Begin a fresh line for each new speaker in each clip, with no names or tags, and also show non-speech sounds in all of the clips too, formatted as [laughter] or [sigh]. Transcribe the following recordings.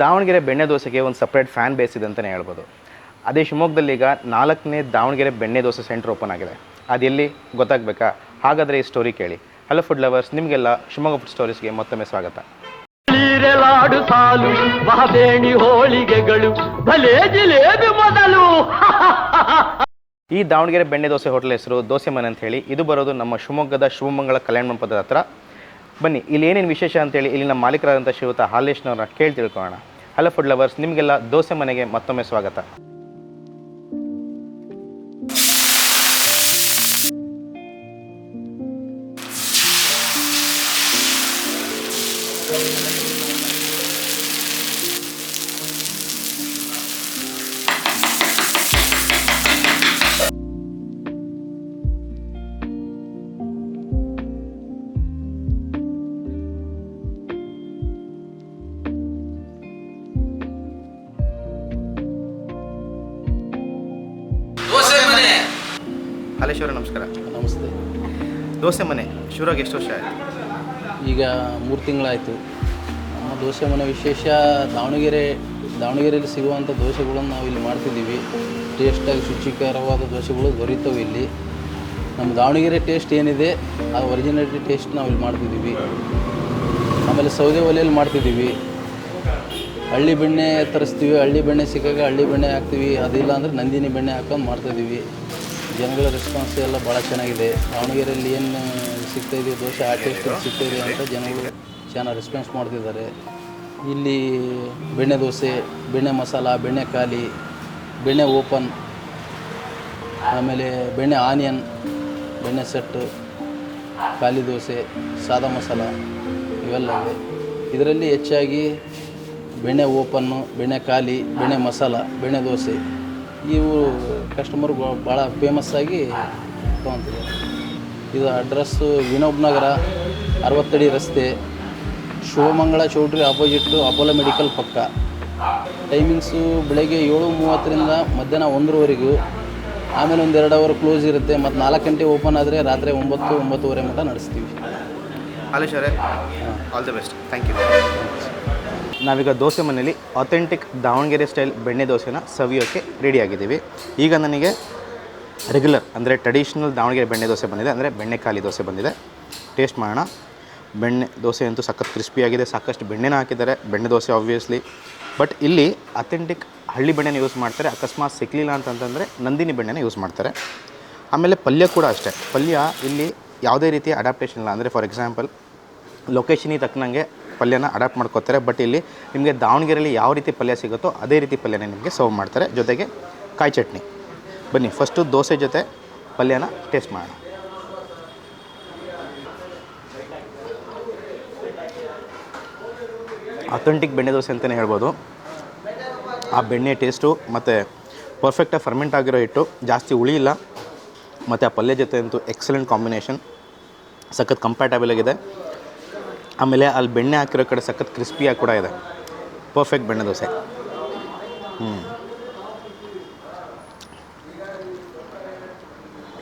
ದಾವಣಗೆರೆ ಬೆಣ್ಣೆ ದೋಸೆಗೆ ಒಂದು ಸಪ್ರೇಟ್ ಫ್ಯಾನ್ ಬೇಸ್ ಇದೆ ಅಂತಲೇ ಹೇಳ್ಬೋದು. ಅದೇ ಶಿವಮೊಗ್ಗದಲ್ಲಿ ಈಗ ನಾಲ್ಕನೇ ದಾವಣಗೆರೆ ಬೆಣ್ಣೆ ದೋಸೆ ಸೆಂಟರ್ ಓಪನ್ ಆಗಿದೆ. ಅದೆಲ್ಲಿ ಗೊತ್ತಾಗಬೇಕಾ? ಹಾಗಾದರೆ ಈ ಸ್ಟೋರಿ ಕೇಳಿ. ಹಲೋ ಫುಡ್ ಲವರ್ಸ್ ನಿಮಗೆಲ್ಲ ಶಿವಮೊಗ್ಗ ಫುಡ್ ಸ್ಟೋರೀಸ್ಗೆ ಮತ್ತೊಮ್ಮೆ ಸ್ವಾಗತ.
ಸಾಲು ಹೋಳಿಗೆಗಳು ಭಲೇ ಜಿಲೇಬಿ ಮೊದಲು.
ಈ ದಾವಣಗೆರೆ ಬೆಣ್ಣೆ ದೋಸೆ ಹೋಟೆಲ್ ಹೆಸರು ದೋಸೆ ಮನೆ ಅಂತ ಹೇಳಿ ಇದು ಬರೋದು ನಮ್ಮ ಶಿವಮೊಗ್ಗದ ಶಿವಮಂಗಳ ಕಲ್ಯಾಣ ಮಂಟಪದ ಹತ್ರ. ಬನ್ನಿ ಇಲ್ಲಿ ಏನೇನು ವಿಶೇಷ ಅಂತೇಳಿ ಇಲ್ಲಿನ ಮಾಲೀಕರಾದಂಥ ಶಿವತ ಹಾಲೇಶ್ನವ್ರನ್ನ ಕೇಳಿ ತಿಳ್ಕೊಳ್ಳೋಣ. ಹಲೋ ಫುಡ್ ಲವರ್ಸ್ ನಿಮಗೆಲ್ಲ ದೋಸೆ ಮನೆಗೆ ಮತ್ತೊಮ್ಮೆ ಸ್ವಾಗತ. ಹಾಲೇಶ್ವರ ನಮಸ್ಕಾರ.
ನಮಸ್ತೆ.
ದೋಸೆ ಮನೆ ಶುರುವಾಗಿ ಎಷ್ಟು ವರ್ಷ ಆಯಿತು?
ಈಗ ಮೂರು ತಿಂಗಳಾಯಿತು. ನಮ್ಮ ದೋಸೆ ಮನೆ ವಿಶೇಷ ದಾವಣಗೆರೆ ದಾವಣಗೆರೆಯಲ್ಲಿ ಸಿಗುವಂಥ ದೋಸೆಗಳನ್ನು ನಾವು ಇಲ್ಲಿ ಮಾಡ್ತಿದ್ದೀವಿ. ಟೇಸ್ಟಾಗಿ ಶುಚಿಕರವಾದ ದೋಸೆಗಳು ದೊರೀತವೆ ಇಲ್ಲಿ. ನಮ್ಮ ದಾವಣಗೆರೆ ಟೇಸ್ಟ್ ಏನಿದೆ ಆ ಒರಿಜಿನಾಲಿಟಿ ಟೇಸ್ಟ್ ನಾವು ಇಲ್ಲಿ ಮಾಡ್ತಿದ್ದೀವಿ. ಆಮೇಲೆ ಸೌದೆ ಒಲೆಯಲ್ಲಿ ಮಾಡ್ತಿದ್ದೀವಿ. ಹಳ್ಳಿ ಬೆಣ್ಣೆ ತರಿಸ್ತೀವಿ ಹಳ್ಳಿ ಬೆಣ್ಣೆ ಸಿಕ್ಕಾಗ ಹಳ್ಳಿ ಬೆಣ್ಣೆ ಹಾಕ್ತೀವಿ. ಅದಿಲ್ಲ ಅಂದರೆ ನಂದಿನಿ ಬೆಣ್ಣೆ ಹಾಕೊಂಡು ಮಾಡ್ತಾಯಿದ್ದೀವಿ ಜನಗಳ ರೆಸ್ಪಾನ್ಸ್ ಎಲ್ಲ ಭಾಳ ಚೆನ್ನಾಗಿದೆ. ದಾವಣಗೆರೆಯಲ್ಲಿ ಏನು ಸಿಗ್ತಾಯಿದೆ ದೋಸೆ ಆ ಟೇಸ್ಟ್ ಸಿಗ್ತಾಯಿದೆ ಅಂತ ಜನಗಳು ಚೆನ್ನಾಗಿ ರೆಸ್ಪಾನ್ಸ್ ಮಾಡ್ತಿದ್ದಾರೆ. ಇಲ್ಲಿ ಬೆಣ್ಣೆ ದೋಸೆ, ಬೆಣ್ಣೆ ಮಸಾಲ, ಬೆಣ್ಣೆ ಖಾಲಿ, ಬೆಣ್ಣೆ ಓಪನ್ ಆಮೇಲೆ ಬೆಣ್ಣೆ ಆನಿಯನ್ ಬೆಣ್ಣೆ ಸೆಟ್ಟು ಖಾಲಿ ದೋಸೆ, ಸಾದಾ ಮಸಾಲ ಇವೆಲ್ಲ ಇದೆ ಇದರಲ್ಲಿ ಹೆಚ್ಚಾಗಿ ಬೆಣ್ಣೆ ಓಪನ್ನು ಬೆಣ್ಣೆ ಖಾಲಿ, ಬೆಣ್ಣೆ ಮಸಾಲ, ಬೆಣ್ಣೆ ದೋಸೆ. ಇವು ಕಸ್ಟಮರ್ ಭಾಳ ಫೇಮಸ್ ಆಗಿ ತೊಗೊತಿದ್ದಾರೆ ಇದು ಅಡ್ರೆಸ್ಸು ವಿನೋಬ್ ನಗರ ಅರವತ್ತಡಿ ರಸ್ತೆ ಶಿವಮಂಗಳ ಚೌಟ್ರಿ ಆಪೋಸಿಟ್ಟು ಅಪೋಲೋ ಮೆಡಿಕಲ್ ಪಕ್ಕ. ಟೈಮಿಂಗ್ಸು ಬೆಳಗ್ಗೆ ಏಳು ಮೂವತ್ತರಿಂದ ಮಧ್ಯಾಹ್ನ ಒಂದರವರೆಗೂ. ಆಮೇಲೆ ಒಂದು ಎರಡು ಅವರ್ ಕ್ಲೋಸ್ ಇರುತ್ತೆ ಮತ್ತು ನಾಲ್ಕು ಗಂಟೆ ಓಪನ್ ಆದರೆ ರಾತ್ರಿ ಒಂಬತ್ತು ಒಂಬತ್ತುವರೆ ಮಟ್ಟ ನಡೆಸ್ತೀವಿ.
All the best thank you ನಾವೀಗ ದೋಸೆ ಮನೆಯಲ್ಲಿ ಅಥೆಂಟಿಕ್ ದಾವಣಗೆರೆ ಸ್ಟೈಲ್ ಬೆಣ್ಣೆ ದೋಸೆನ ಸವಿಯೋಕ್ಕೆ ರೆಡಿಯಾಗಿದ್ದೀವಿ ಈಗ ನನಗೆ ರೆಗ್ಯುಲರ್ ಅಂದರೆ ಟ್ರೆಡಿಷ್ನಲ್ ದಾವಣಗೆರೆ ಬೆಣ್ಣೆ ದೋಸೆ ಬಂದಿದೆ ಅಂದರೆ ಬೆಣ್ಣೆ ಖಾಲಿ ದೋಸೆ ಬಂದಿದೆ. ಟೇಸ್ಟ್ ಮಾಡೋಣ. ಬೆಣ್ಣೆ ದೋಸೆ ಅಂತೂ ಸಖತ್ ಕ್ರಿಸ್ಪಿಯಾಗಿದೆ ಸಾಕಷ್ಟು ಬೆಣ್ಣೆನ ಹಾಕಿದ್ದಾರೆ. ಬೆಣ್ಣೆ ದೋಸೆ ಆಬ್ವಿಯಸ್ಲಿ ಬಟ್ ಇಲ್ಲಿ ಅಥೆಂಟಿಕ್ ಹಳ್ಳಿ ಬೆಣ್ಣೆನ ಯೂಸ್ ಮಾಡ್ತಾರೆ. ಅಕಸ್ಮಾತ್ ಸಿಕ್ಕಲಿಲ್ಲ ಅಂತಂತಂದರೆ ನಂದಿನಿ ಬೆಣ್ಣೆನ ಯೂಸ್ ಮಾಡ್ತಾರೆ. ಆಮೇಲೆ ಪಲ್ಯ ಕೂಡ ಅಷ್ಟೇ. ಪಲ್ಯ ಇಲ್ಲಿ ಯಾವುದೇ ರೀತಿಯ ಅಡಾಪ್ಟೇಷನ್ ಇಲ್ಲ. ಅಂದರೆ ಫಾರ್ ಎಕ್ಸಾಂಪಲ್ ಲೊಕೇಶನಿಗೆ ತಕ್ಕನಂಗೆ ಪಲ್ಯನ ಅಡಾಪ್ಟ್ ಮಾಡ್ಕೋತಾರೆ. ಬಟ್ ಇಲ್ಲಿ ನಿಮಗೆ ದಾವಣಗೆರೆಯಲ್ಲಿ ಯಾವ ರೀತಿ ಪಲ್ಯ ಸಿಗುತ್ತೋ ಅದೇ ರೀತಿ ಪಲ್ಯನೇ ನಿಮಗೆ ಸರ್ವ್ ಮಾಡ್ತಾರೆ. ಜೊತೆಗೆ ಕಾಯಿ ಚಟ್ನಿ. ಬನ್ನಿ ಫಸ್ಟು ದೋಸೆ ಜೊತೆ ಪಲ್ಯನ ಟೇಸ್ಟ್ ಮಾಡೋಣ. ಅಥೆಂಟಿಕ್ ಬೆಣ್ಣೆ ದೋಸೆ ಅಂತಲೇ ಹೇಳ್ಬೋದು. ಆ ಬೆಣ್ಣೆ ಟೇಸ್ಟು ಮತ್ತು ಪರ್ಫೆಕ್ಟಾಗಿ ಫರ್ಮೆಂಟ್ ಆಗಿರೋ ಹಿಟ್ಟು, ಜಾಸ್ತಿ ಉಳಿಯಿಲ್ಲ ಮತ್ತು ಆ ಪಲ್ಯ ಜೊತೆ ಅಂತೂ ಎಕ್ಸಲೆಂಟ್ ಕಾಂಬಿನೇಷನ್ ಸಖತ್ ಕಂಪ್ಯಾಟಬಲ್ ಆಗಿದೆ. ಆಮೇಲೆ ಅಲ್ಲಿ ಬೆಣ್ಣೆ ಹಾಕಿರೋ ಕಡೆ ಸಖತ್ ಕ್ರಿಸ್ಪಿಯಾಗಿ ಕೂಡ ಇದೆ. ಪರ್ಫೆಕ್ಟ್ ಬೆಣ್ಣೆ ದೋಸೆ. ಹ್ಞೂ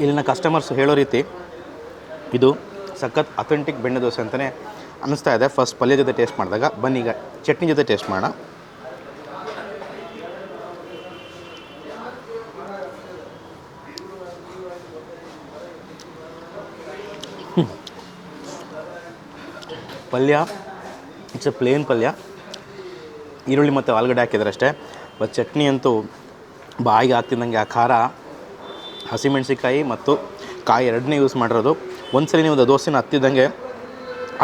ಇಲ್ಲಿನ ಕಸ್ಟಮರ್ಸ್ ಹೇಳೋ ರೀತಿ ಇದು ಸಖತ್ ಅಥೆಂಟಿಕ್ ಬೆಣ್ಣೆ ದೋಸೆ ಅಂತಲೇ ಅನ್ನಿಸ್ತಾ ಇದೆ. ಫಸ್ಟ್ ಪಲ್ಯ ಜೊತೆ ಟೇಸ್ಟ್ ಮಾಡಿದಾಗ. ಬನ್ನಿ ಈಗ ಚಟ್ನಿ ಜೊತೆ ಟೇಸ್ಟ್ ಮಾಡೋಣ. ಪಲ್ಯ. ಇಟ್ಸ್ ಎ ಪ್ಲೇನ್ ಪಲ್ಯ. ಈರುಳ್ಳಿ ಮತ್ತು ಆಲೂಗಡ್ಡೆ ಹಾಕಿದ್ದಾರೆ ಅಷ್ಟೇ. ಬಟ್ ಚಟ್ನಿ ಅಂತೂ ಬಾಯಿಗೆ ಹಾಕ್ತಿದ್ದಂಗೆ ಆ ಖಾರ ಹಸಿಮೆಣಸಿಕಾಯಿ ಮತ್ತು ಕಾಯಿ ಎರಡನೇ ಯೂಸ್ ಮಾಡಿರೋದು. ಒಂದ್ಸಲಿ ನೀವು ದೋಸೆನ ಹತ್ತಿದ್ದಂಗೆ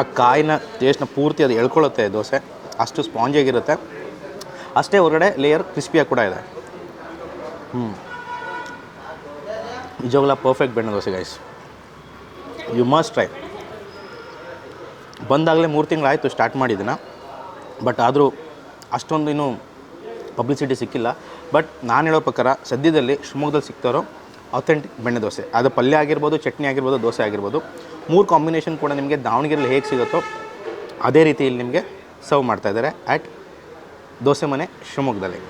ಆ ಕಾಯಿನ ಟೇಸ್ಟ್ನ ಪೂರ್ತಿ ಅದು ಎಳ್ಕೊಳ್ಳುತ್ತೆ ದೋಸೆ. ಅಷ್ಟು ಸ್ಪಾಂಜಿಯಾಗಿರುತ್ತೆ ಅಷ್ಟೇ ಹೊರಗಡೆ ಲೇಯರ್ ಕ್ರಿಸ್ಪಿಯಾಗಿ ಕೂಡ ಇದೆ. ಹ್ಞೂ ನಿಜವಾಗ್ಲ ಪರ್ಫೆಕ್ಟ್ ಬೆಣ್ಣೆ dosa guys you must try ಬಂದಾಗಲೇ ಮೂರು ತಿಂಗಳಾಯಿತು ಸ್ಟಾರ್ಟ್ ಮಾಡಿದ್ದೀನ ಬಟ್ ಆದರೂ ಅಷ್ಟೊಂದು ಇನ್ನೂ ಪಬ್ಲಿಸಿಟಿ ಸಿಕ್ಕಿಲ್ಲ. ಬಟ್ ನಾನು ಹೇಳೋ ಪ್ರಕಾರ ಸದ್ಯದಲ್ಲಿ ಶಿವಮೊಗ್ಗದಲ್ಲಿ ಸಿಗ್ತಾರೋ ಅಥೆಂಟಿಕ್ ಬೆಣ್ಣೆ ದೋಸೆ. ಅದು ಪಲ್ಯ ಆಗಿರ್ಬೋದು, ಚಟ್ನಿ ಆಗಿರ್ಬೋದು, ದೋಸೆ ಆಗಿರ್ಬೋದು. ಮೂರು ಕಾಂಬಿನೇಷನ್ ಕೂಡ ನಿಮಗೆ ದಾವಣಗೆರೆಯಲ್ಲಿ ಹೇಗೆ ಸಿಗುತ್ತೋ ಅದೇ ರೀತಿ ಇಲ್ಲಿ ನಿಮಗೆ ಸರ್ವ್ ಮಾಡ್ತಾ ಇದ್ದಾರೆ ಆ್ಯಟ್ ದೋಸೆ ಮನೆ ಶಿವಮೊಗ್ಗದಲ್ಲಿ.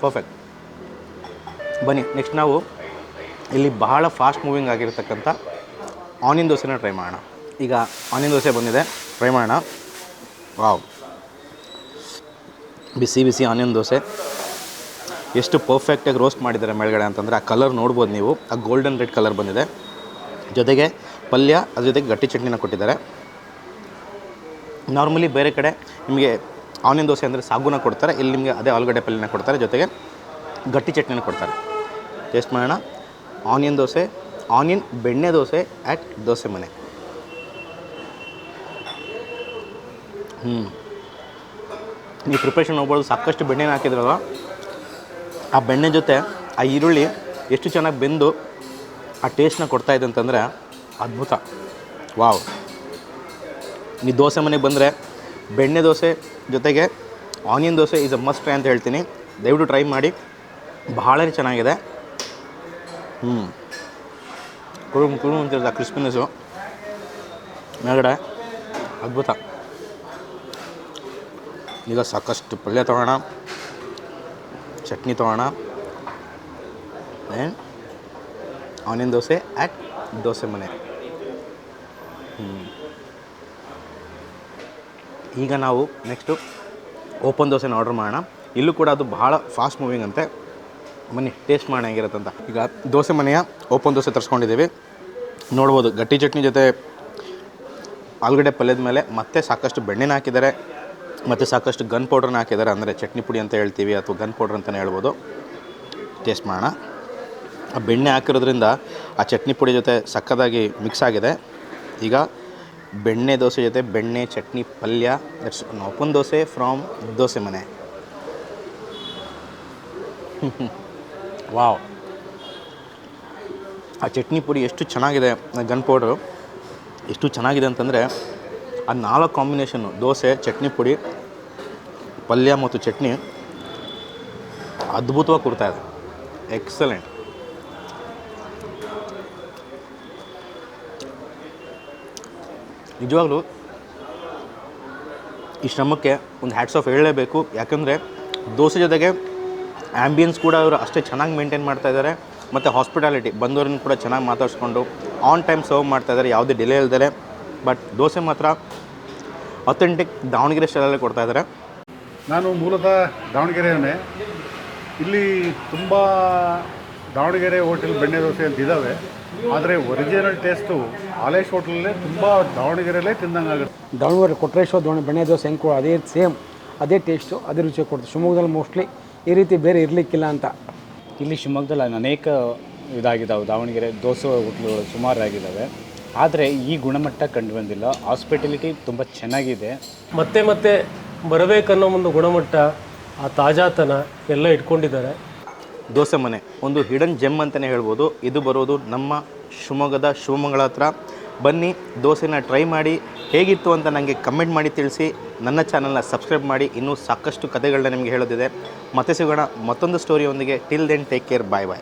ಪರ್ಫೆಕ್ಟ್ ಬನ್ನಿ ನೆಕ್ಸ್ಟ್ ನಾವು ಇಲ್ಲಿ ಬಹಳ ಫಾಸ್ಟ್ ಮೂವಿಂಗ್ ಆಗಿರ್ತಕ್ಕಂಥ ಆನಿಯನ್ ದೋಸೆನ ಟ್ರೈ ಮಾಡೋಣ. ಈಗ ಆನಿಯನ್ ದೋಸೆ ಬಂದಿದೆ. ಟ್ರೈ ಮಾಡೋಣ. ವಾವ್. ಬಿಸಿ ಬಿಸಿ ಆನಿಯನ್ ದೋಸೆ. ಎಷ್ಟು ಪರ್ಫೆಕ್ಟಾಗಿ ರೋಸ್ಟ್ ಮಾಡಿದ್ದಾರೆ ಮೇಲ್ಗಡೆ ಅಂತಂದರೆ ಆ ಕಲರ್ ನೋಡ್ಬೋದು ನೀವು. ಆ ಗೋಲ್ಡನ್ ರೆಡ್ ಕಲರ್ ಬಂದಿದೆ. ಜೊತೆಗೆ ಪಲ್ಯ, ಅದ್ರ ಜೊತೆಗೆ ಗಟ್ಟಿ ಚಟ್ನಿನ ಕೊಟ್ಟಿದ್ದಾರೆ. ನಾರ್ಮಲಿ ಬೇರೆ ಕಡೆ ನಿಮಗೆ ಆನಿಯನ್ ದೋಸೆ ಅಂದರೆ ಸಾಗುನ ಕೊಡ್ತಾರೆ. ಇಲ್ಲಿ ನಿಮಗೆ ಅದೇ ಆಲೂಗಡ್ಡೆ ಪಲ್ಯನ ಕೊಡ್ತಾರೆ. ಜೊತೆಗೆ ಗಟ್ಟಿ ಚಟ್ನಿನ ಕೊಡ್ತಾರೆ. ಟೇಸ್ಟ್ ಮಾಡೋಣ. ಆನಿಯನ್ ದೋಸೆ. ಆನಿಯನ್, ಬೆಣ್ಣೆ ದೋಸೆ ಆ್ಯಟ್ ದೋಸೆ ಮನೆ. ಹ್ಞೂ ನೀವು ಪ್ರಿಪ್ರೇಷನ್ ಹೋಗ್ಬೋದು ಸಾಕಷ್ಟು ಬೆಣ್ಣೆನ ಹಾಕಿದ್ರಲ್ಲ ಆ ಬೆಣ್ಣೆ ಜೊತೆ ಆ ಈರುಳ್ಳಿ ಎಷ್ಟು ಚೆನ್ನಾಗಿ ಬೆಂದು ಆ ಟೇಸ್ಟ್ನ ಇದೆ ಅಂತಂದರೆ ಅದ್ಭುತ. ವಾವ್. ಈ ದೋಸೆ ಮನೆಗೆ ಬಂದರೆ ಬೆಣ್ಣೆ ದೋಸೆ ಜೊತೆಗೆ onion dosa is a must try ಅಂತ ಹೇಳ್ತೀನಿ. ದಯವಿಟ್ಟು ಟ್ರೈ ಮಾಡಿ. ಬಹಳ ಚೆನ್ನಾಗಿದೆ. ಹ್ಞೂ ಕುರುಮ್ ಕುರುಮ್ ಅಂತಿರ್ತದೆ ಕ್ರಿಸ್ಪಿನೆಸ್ಸು. ಮೇಲ್ಗಡೆ, ಅದ್ಭುತ. ಈಗ ಸಾಕಷ್ಟು ಪಲ್ಯ ತೊಗೋಣ. Chutney ತೊಗೋಣ. And onion dosa at Dosa Mane. ಈಗ ನಾವು ನೆಕ್ಸ್ಟು ಓಪನ್ ದೋಸೆನ ಆರ್ಡ್ರ್ ಮಾಡೋಣ. ಇಲ್ಲೂ ಕೂಡ ಅದು ಭಾಳ ಫಾಸ್ಟ್ ಮೂವಿಂಗ್ ಅಂತೆ. ಬನ್ನಿ ಟೇಸ್ಟ್ ಮಾಡೋ ಹೇಗಿರುತ್ತೆ ಈಗ ದೋಸೆ ಮನೆಯ ಓಪನ್ ದೋಸೆ ತರಿಸ್ಕೊಂಡಿದ್ದೀವಿ. ನೋಡ್ಬೋದು, ಗಟ್ಟಿ ಚಟ್ನಿ ಜೊತೆ ಆಲೂಗಡ್ಡೆ ಪಲ್ಯದ ಮೇಲೆ ಮತ್ತೆ ಸಾಕಷ್ಟು ಬೆಣ್ಣೆನ ಹಾಕಿದ್ದಾರೆ. ಮತ್ತು ಸಾಕಷ್ಟು ಗನ್ ಪೌಡ್ರನ್ನ ಹಾಕಿದ್ದಾರೆ. ಅಂದರೆ ಚಟ್ನಿ ಪುಡಿ ಅಂತ ಹೇಳ್ತೀವಿ, ಅಥವಾ ಗನ್ ಪೌಡ್ರ್ ಅಂತಲೇ ಹೇಳ್ಬೋದು. ಟೇಸ್ಟ್ ಮಾಡೋಣ. ಆ ಬೆಣ್ಣೆ ಹಾಕಿರೋದ್ರಿಂದ ಆ ಚಟ್ನಿ ಪುಡಿ ಜೊತೆ ಸಕ್ಕದಾಗಿ ಮಿಕ್ಸ್ ಆಗಿದೆ. ಈಗ ಬೆಣ್ಣೆ ದೋಸೆ ಜೊತೆ ಬೆಣ್ಣೆ, ಚಟ್ನಿ, ಪಲ್ಯ that's open dosa from Dosa Mane. [laughs] Wow. ಆ ಚಟ್ನಿ ಪುಡಿ ಎಷ್ಟು ಚೆನ್ನಾಗಿದೆ ಗನ್ ಪೌಡ್ರು ಎಷ್ಟು ಚೆನ್ನಾಗಿದೆ ಅಂತಂದರೆ, ಆ ನಾಲ್ಕು ಕಾಂಬಿನೇಷನ್ನು ದೋಸೆ, ಚಟ್ನಿ ಪುಡಿ, ಪಲ್ಯ ಮತ್ತು ಚಟ್ನಿ ಅದ್ಭುತವಾಗಿ ಕೊಡ್ತಾ ಇದೆ. ಎಕ್ಸಲೆಂಟ್ ನಿಜವಾಗ್ಲೂ, ಈ ಶ್ರಮಕ್ಕೆ ಒಂದು ಹ್ಯಾಟ್ಸ್ ಆಫ್ ಹೇಳಲೇಬೇಕು. ಯಾಕಂದರೆ, ದೋಸೆ ಜೊತೆಗೆ ಆ್ಯಂಬಿಯನ್ಸ್ ಕೂಡ ಅವರು ಅಷ್ಟೇ ಚೆನ್ನಾಗಿ ಮೇಂಟೈನ್ ಮಾಡ್ತಾ ಇದ್ದಾರೆ ಮತ್ತು ಹಾಸ್ಪಿಟಾಲಿಟಿ ಬಂದವ್ರನ್ನ ಕೂಡ ಚೆನ್ನಾಗಿ ಮಾತಾಡಿಸ್ಕೊಂಡು ಆನ್ ಟೈಮ್ ಸರ್ವ್ ಮಾಡ್ತಾ ಇದ್ದಾರೆ ಯಾವುದೇ ಡಿಲೇ ಇಲ್ಲದೆ ಬಟ್ ದೋಸೆ ಮಾತ್ರ ಅಥೆಂಟಿಕ್ ದಾವಣಗೆರೆ ಸ್ಟೈಲಲ್ಲೇ ಕೊಡ್ತಾ ಇದ್ದಾರೆ
ನಾನು ಮೂಲತಃ ದಾವಣಗೆರೆಯವನೇ ಇಲ್ಲಿ ತುಂಬ ದಾವಣಗೆರೆ ಹೋಟೆಲ್ ಬೆಣ್ಣೆ ದೋಸೆ ಅಂತ ಇದ್ದಾವೆ ಆದರೆ ಒರಿಜಿನಲ್ ಟೇಸ್ಟು ಆಲೇಶ್ ಹೋಟೆಲಲ್ಲೇ ತುಂಬ ದಾವಣಗೆರೆಯಲ್ಲೇ ತಿಂದಂಗೆ ಆಗುತ್ತೆ.
ದಾವಣಗೆರೆ ಕೊಟ್ರೇಶ್ವರ ದೋಣೆ ಬೆಣ್ಣೆ ದೋಸೆ ಹೆಂಗೆ ಅದೇ ಸೇಮ್ ಅದೇ ಟೇಸ್ಟು ಅದೇ ರುಚಿ ಕೊಡ್ತು ಶಿವಮೊಗ್ಗದಲ್ಲಿ ಮೋಸ್ಟ್ಲಿ ಈ ರೀತಿ ಬೇರೆ ಇರಲಿಕ್ಕಿಲ್ಲ ಅಂತ.
ಇಲ್ಲಿ ಶಿವಮೊಗ್ಗದಲ್ಲಿ ಅನೇಕ ಇದಾಗಿದ್ದಾವೆ ದಾವಣಗೆರೆ ದೋಸೆ ಹೋಟ್ಲುಗಳು ಸುಮಾರಾಗಿದ್ದಾವೆ ಆದರೆ ಈ ಗುಣಮಟ್ಟ ಕಂಡು ಬಂದಿಲ್ಲ ಹಾಸ್ಪಿಟಲಿಟಿ ತುಂಬ ಚೆನ್ನಾಗಿದೆ.
ಮತ್ತೆ ಮತ್ತೆ ಬರಬೇಕನ್ನೋ ಒಂದು ಗುಣಮಟ್ಟ ಆ ತಾಜಾತನ ಎಲ್ಲ ಇಟ್ಕೊಂಡಿದ್ದಾರೆ.
ದೋಸೆ ಮನೆ ಒಂದು ಹಿಡನ್ ಜೆಮ್ ಅಂತಲೇ ಹೇಳ್ಬೋದು. ಇದು ಬರೋದು ನಮ್ಮ ಶಿವಮೊಗ್ಗದ ಶಿವಮೊಗ್ಗದ ಹತ್ರ ಬನ್ನಿ, ದೋಸೆನ ಟ್ರೈ ಮಾಡಿ, ಹೇಗಿತ್ತು ಅಂತ ನನಗೆ ಕಮೆಂಟ್ ಮಾಡಿ ತಿಳಿಸಿ. ನನ್ನ ಚಾನಲ್ನ ಸಬ್ಸ್ಕ್ರೈಬ್ ಮಾಡಿ. ಇನ್ನೂ ಸಾಕಷ್ಟು ಕಥೆಗಳನ್ನ ನಿಮಗೆ ಹೇಳೋದಿದೆ. ಮತ್ತೆ ಸಿಗೋಣ ಮತ್ತೊಂದು ಸ್ಟೋರಿಯೊಂದಿಗೆ till then take care bye bye